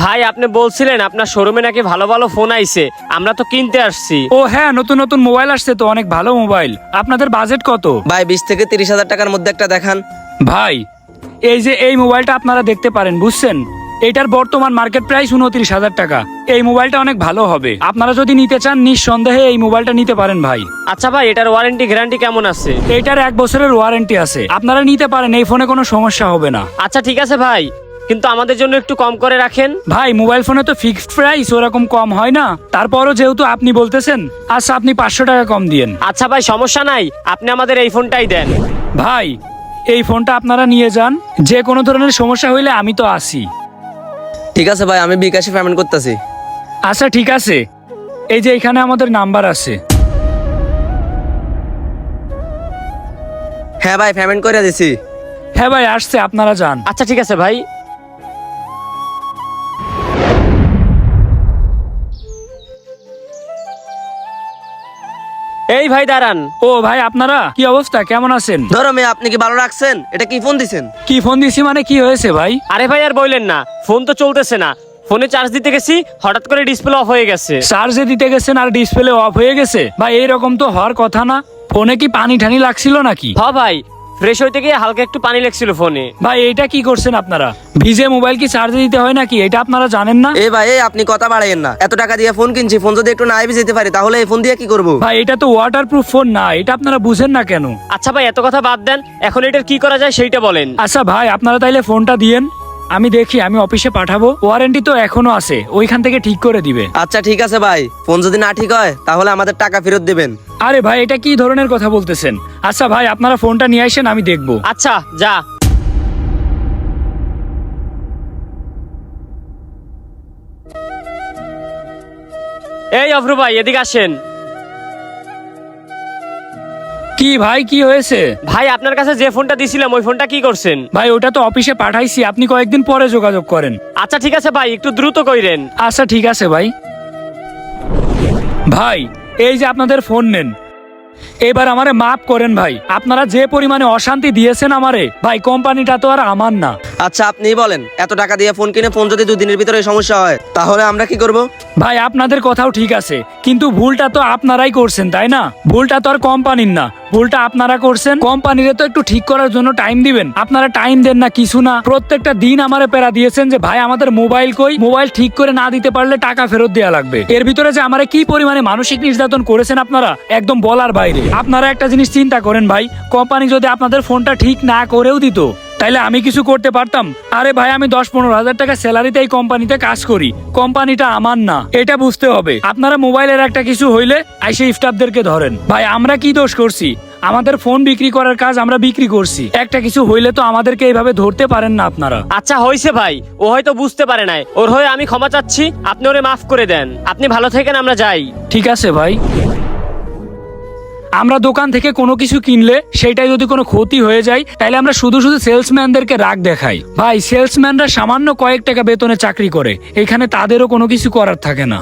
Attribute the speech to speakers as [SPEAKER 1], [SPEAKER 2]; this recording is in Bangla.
[SPEAKER 1] ভাই আপনি বলছিলেন আপনার শোরুমে নাকি ভালো ভালো ফোন আইছে। আমরা তো কিনতে আসছি।
[SPEAKER 2] ও হ্যাঁ নতুন নতুন মোবাইল আসছে তো অনেক ভালো মোবাইল আপনাদের বাজেট কত?
[SPEAKER 3] ভাই বিশ থেকে তিরিশ হাজার টাকার মধ্যে একটা দেখান।
[SPEAKER 2] ভাই এই যে এই মোবাইলটা আপনারা দেখতে পারেন বুঝছেন? এটার বর্তমান মার্কেট প্রাইস উনত্রিশ হাজার টাকা। এই মোবাইলটা অনেক ভালো হবে। আপনারা যদি নিতে চান নিঃসন্দেহে এই মোবাইলটা নিতে পারেন ভাই।
[SPEAKER 1] আচ্ছা ভাই এটার ওয়ারেন্টি গ্যারান্টি কেমন আছে?
[SPEAKER 2] এটার এক বছরের ওয়ারেন্টি আছে। আপনারা নিতে পারেন এই ফোনে কোনো সমস্যা হবে না।
[SPEAKER 1] আচ্ছা ঠিক আছে ভাই। কিন্তু আমাদের জন্য একটু কম করে রাখেন।
[SPEAKER 2] ভাই মোবাইল ফোনে তো ফিক্সড প্রাইস ওরকম কম হয় না। তারপরও যেহেতু আপনি বলতেছেন আচ্ছা আপনি পাঁচশো টাকা কম দিয়েন।
[SPEAKER 1] আচ্ছা ভাই সমস্যা নাই। আপনি আমাদের এই ফোনটাই দেন।
[SPEAKER 2] ভাই এই ফোনটা আপনারা নিয়ে যান। যে কোনো ধরনের সমস্যা হইলে আমি তো আসি
[SPEAKER 3] ঠিক আছে ভাই আমি বিকাশে পেমেন্ট করতেছি।
[SPEAKER 2] আচ্ছা ঠিক আছে। এই যে এখানে আমাদের নাম্বার আছে।
[SPEAKER 3] হ্যাঁ ভাই পেমেন্ট করে দিছি।
[SPEAKER 2] হ্যাঁ ভাই আসছে আপনারা যান।
[SPEAKER 1] আচ্ছা ঠিক আছে ভাই। এই ভাই দাঁড়ান।
[SPEAKER 2] ও ভাই আপনারা? কি অবস্থা? কেমন আছেন?
[SPEAKER 3] ধরো মেয়ে আপনি কি ভালো রাখছেন? এটা কি ফোন দিছেন?
[SPEAKER 2] কি ফোন দিছি মানে কি হয়েছে ভাই?
[SPEAKER 1] আরে ভাই আর বললেন না। ফোন তো চলতেছে না। ফোনে চার্জ দিতে গেছি হঠাৎ করে ডিসপ্লে অফ হয়ে গেছে।
[SPEAKER 2] চার্জে দিতে গেছেন আর ডিসপ্লে অফ হয়ে গেছে? ভাই এইরকম তো হওয়ার কথা না। ফোনে কি পানি ঠানি লাগছিল নাকি?
[SPEAKER 1] হ ভাই ফ্রেশ হইতে গিয়ে হালকা একটু পানি লেগছিল ফোনে।
[SPEAKER 2] ভাই এইটা কি করছেন আপনারা? ভিজে মোবাইল কি চার্জে দিতে হয় নাকি? এটা আপনারা জানেন না?
[SPEAKER 3] এ ভাই এ আপনি কথা বাড়াইয়েন না। এত টাকা দিয়ে ফোন কিনছি ফোন যদি একটু না আইবি যেতে পারি তাহলে এই ফোন দিয়ে কি করব?
[SPEAKER 2] ভাই এটা তো ওয়াটার প্রুফ ফোন না এটা আপনারা বুঝেন না কেন?
[SPEAKER 1] আচ্ছা ভাই এত কথা বাদ দেন। এখন এটার কি করা যায় সেইটা বলেন।
[SPEAKER 2] আচ্ছা ভাই আপনারা তাইলে ফোনটা দিয়েন। আমি দেখি আমি অফিসে পাঠাবো। ওয়ারেন্টি তো এখনও আছে ওইখান থেকে ঠিক করে দিবে।
[SPEAKER 3] আচ্ছা ঠিক আছে ভাই। ফোন যদি না ঠিক হয় তাহলে আমাদের টাকা ফেরত দেবেন।
[SPEAKER 2] আরে ভাই এটা কি ধরনের কথা বলতেছেন? আচ্ছা ভাই আপনারা ফোনটা নিয়ে আসেন আমি দেখব।
[SPEAKER 1] আচ্ছা যা। এই অভ্রু ভাই এদিকে আসেন।
[SPEAKER 2] কি ভাই কি হয়েছে?
[SPEAKER 1] ভাই আপনার কাছে যে ফোনটা দিছিলাম ওই ফোনটা কি করছেন?
[SPEAKER 2] ভাই ওটা তো অফিসে পাঠাইছি আপনি কয়েকদিন পরে যোগাযোগ করেন।
[SPEAKER 1] আচ্ছা ঠিক আছে ভাই একটু দ্রুত কইরেন।
[SPEAKER 2] আচ্ছা ঠিক আছে ভাই। ভাই এই যে আপনাদের ফোন নেন। এবার আমারে মাফ করেন ভাই। আপনারা যে পরিমাণে অশান্তি দিয়েছেন আমারে ভাই কোম্পানিটা তো আর আমার না।
[SPEAKER 3] আচ্ছা আপনি বলেন এত টাকা দিয়ে ফোন কিনে ফোন যদি দুদিনের ভিতরে সমস্যা হয় তাহলে আমরা কি করব?
[SPEAKER 2] ভাই আপনাদের কথাও ঠিক আছে কিন্তু ভুলটা তো আপনারাই করছেন তাই না? ভুলটা তো আর কোম্পানির না। ভুলটা আপনারা করছেন কোম্পানিরে তো একটু ঠিক করার জন্য টাইম দিবেন। আপনারা টাইম দেন না কিছু না। প্রত্যেকটা দিন আমারে পেরা দিয়েছেন যে ভাই আমাদের মোবাইল কই? মোবাইল ঠিক করে না দিতে পারলে টাকা ফেরত দেওয়া লাগবে। এর ভিতরে যে আমারে কি পরিমাণে মানসিক নির্যাতন করেছেন আপনারা একদম বলার বাইরে। আপনারা একটা জিনিস চিন্তা করেন ভাই কোম্পানি যদি আপনাদের ফোনটা ঠিক না করেও দিত তাইলে আমি কিছু করতে পারতাম। আরে ভাই আমি দশ পনেরো হাজার টাকা স্যালারিতে এই কোম্পানিতে কাজ করি কোম্পানিটা আমার না এটা বুঝতে হবে। আপনারা মোবাইলের একটা কিছু হইলে আইসে স্টাফদেরকে ধরেন। ভাই আমরা কি দোষ করছি? আমাদের ফোন বিক্রি করার কাজ আমরা বিক্রি করছি। একটা কিছু হইলে তো আমাদেরকে এইভাবে ধরতে পারেন না আপনারা।
[SPEAKER 1] আচ্ছা হয়েছে ভাই ও হয়তো বুঝতে পারে নাই। ওর হয়ে আমি ক্ষমা চাচ্ছি আপনি ওরে মাফ করে দেন। আপনি ভালো থাকেন আমরা যাই।
[SPEAKER 2] ঠিক আছে ভাই। আমরা দোকান থেকে কোনো কিছু কিনলে সেটাই যদি কোনো ক্ষতি হয়ে যায় তাহলে আমরা শুধু শুধু সেলসম্যানদেরকে রাগ দেখাই। ভাই সেলসম্যানরা সামান্য কয়েক টাকা বেতনে চাকরি করে, এখানে তাদেরও কোনো কিছু করার থাকে না।